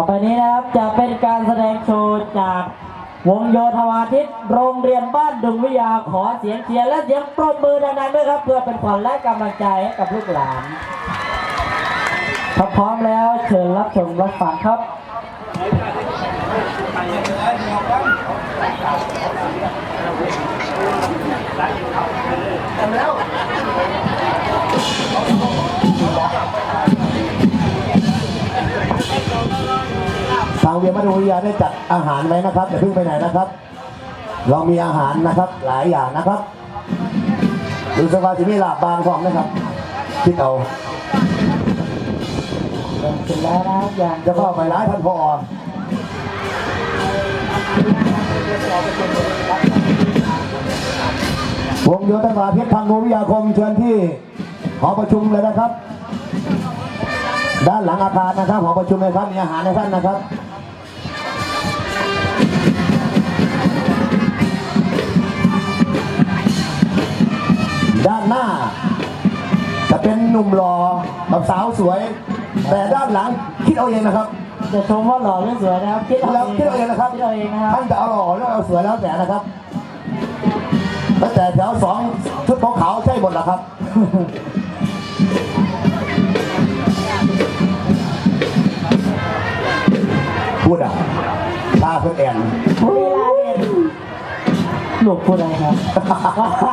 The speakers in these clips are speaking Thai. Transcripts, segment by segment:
ต่อไปนี้นะครับจะเป็นการแสดงโชว์จากวงโยธวาทิตโรงเรียนบ้านดุงวิยาขอเสียงเชียร์และเสียงปรบมือดังๆด้วยครับ เพื่อเป็นขวัญและกำลังใจให้กับลูกหลานถ้าพร้อมแล้วเชิญรับชมรับฟังครับางเวียนมัธยมวิทยาได้จัดอาหารไว้นะครับอย่าเพิ่งไปไหนนะครับ เรามีอาหารนะครับหลายอย่างนะครับดูสภาที่มีหลาบบางพร้อมนะครับคิดเอาเริ่มขึ้นแล้วนะครับอย่างจะเข้าไปร้ายท่านพอวงโยธวาทิตทางโนวิทยาคมเชิญที่หอประชุมเลยนะครับ ด้านหลังอาคารนะครับหอประชุมเลยครับมีอาหารในท่านนะครับ ด้านหน้า จะเป็นหนุ่มหล่อกับสาวสวย แต่ด้านหลังคิดเอาเองนะครับจะชมว่าหล่อหรือสวยนะครับคิดเอาแล้วเองคิดเอาเองนะครับคิดเอาเองนะครับท่านจะเอาหล่อหรือเอาสวยแล้วแต่นะครับตั้งแต่แถวสองชุดขาวๆใช่หมดแล้วครับพูดอะตาเพื่อนแอนเวลาเด่น ลูกพูดอะไรครับ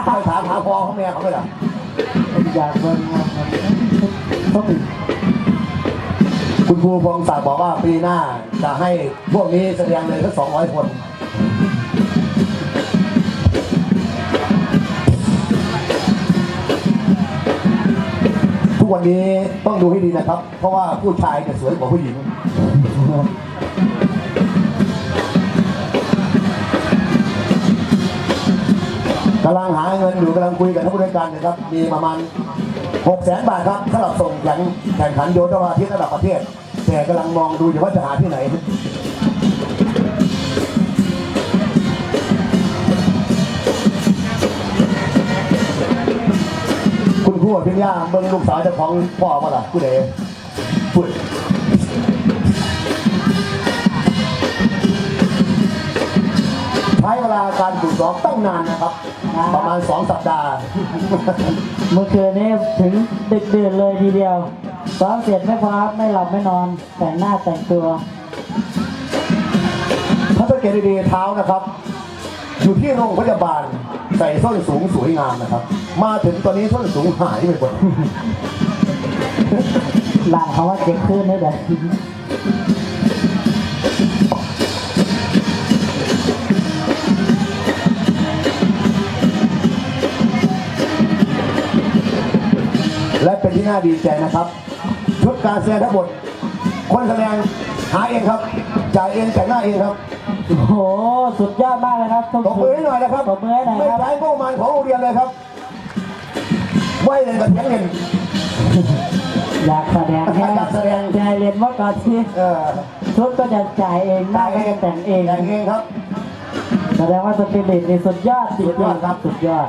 ไปถามหาพ่อเขาแม่เขาไปหรออยากเบิ่งครับต้องคุณครูพงศักดิ์บอกว่าปีหน้าจะให้พวกนี้แสดงเลยทั้งสองร้อยคนทุกวันนี้ต้องดูให้ดีนะครับ เพราะว่าผู้ชายจะสวยกว่าผู้หญิง กำลังหาเงินอยู่กำลังคุยกับท่านผู้บริการนะครับ มีประมาณ6แสนบาทครับสำหรับส่งแข่งแข่งขันโยธวาทิตระดับประเทศ แต่กำลังมองดูอยู่ว่าจะหาที่ไหนคุณครูพิญญาเบิ่งลูกสาวเจ้าของพ่อมาล่ะผู้ใดพูดาการฝึกซ้อมตั้งนานนะครับ ประมาณ 2 สัปดาห์ เมื่อคืนนี้ถึงดึกดื่นเลยทีเดียวซ้อมเสร็จไม่พอครับไม่หลับไม่นอน แต่งหน้าแต่งตัวถ้าสังเกตดีๆเท้านะครับ อยู่ที่โรงพยาบาลใส่ส้นสูงสวยงามนะครับ มาถึงตอนนี้ส้นสูงหายไปหมดหลานเขาว่าเจ็บขึ้นได้แต่แที่น่าดีใจนะครับชุดการแสดงทั้งหมดคนแสดงหาเองครับจ่ายเองแต่งหน้าเองครับโอ้โห สุดยอดมากเลยครับทุกตบมือให้หน่อยนะครับตบมือให้หน่อยไม่ครับ ใช้งบประมาณของโรงเรียนเลยครับไม่เล่นกับเสียงเล่นอยากแสดงให้อยากแสดง ใจเรียนว่าก่อนที่เออชุดก็จะจ่ายเองหน้าก็จะแต่งเอง แต่งเองครับ แสดงว่าสปิริตนี่สุดยอดจริสุดยอดงครับๆสุดยอด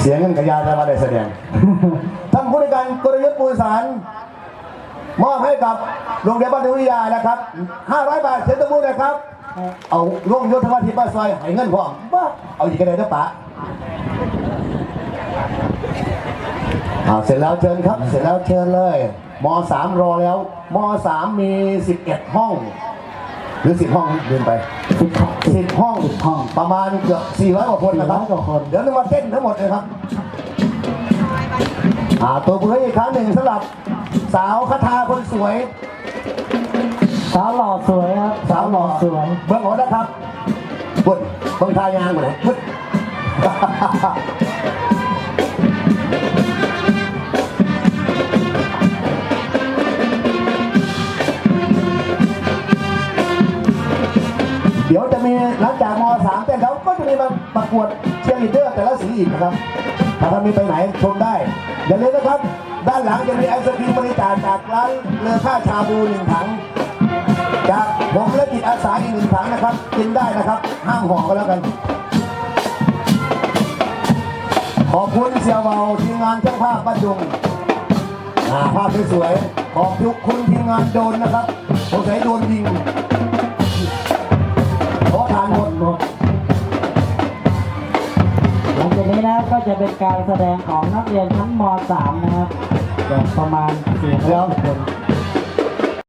เสียงเงินกระยาแต่ว่าได้แสดงท่านผู้ในการกลยุทธ์ปูสารมอบให้กับโรงเรียนบ้านวิทยานะครับ 500 บาทเซ็นตมูนะครับ เอาร่วมยศธรรมทิบ้านซอยให้เงินพร้อมบ้าเอาอีกกระไดนะปะอ่าเสร็จแล้วเชิญครับ เสร็จแล้วเชิญเลยมสามรอแล้วมสามมี 11 ห้อง หรือ10ห้องเดินไปสิบสิบห้องสิบห้องประมาณเกือบ400กว่าคนนะครับ400กว่าคน เดี๋ยวจะมาเต้นทั้งหมดเลยครับอ่าตัวเพื่ออีกครั้งหนึ่งสำหรับสาวคาทาคนสวย สาวหล่อสวยครับสาวหล่อสวยเบิ้งหัวนะครับบุญเบิ้งทายางหมดเลย เดี๋ยวจะมีหลังจากม .3 เต้นแล้วก็จะมีมาประกวดเชียร์ลีดเดอร์แต่ละสีอีกนะครับถ้าท่านมีไปไหนชมได้อย่าลืมนะครับ ด้านหลังจะมีไอศครีมบริจาคจากร้านเลอค่าชาบูหนึ่งถังจากผมและจิตอาสาอีกหนึ่งถังนะครับกินได้นะครับห้ามห่อก็แล้วกันขอบคุณเสี่ยวเบาทีมงานช่างภาพบ้านดุงภาพสวยๆขอบคุณทีมงานโดนนะครับสงสัยโดนยิง จะเป็นการแสดงของนักเรียนชั้นม .3 นะครับแบบประมาณ4เดี๋ยคน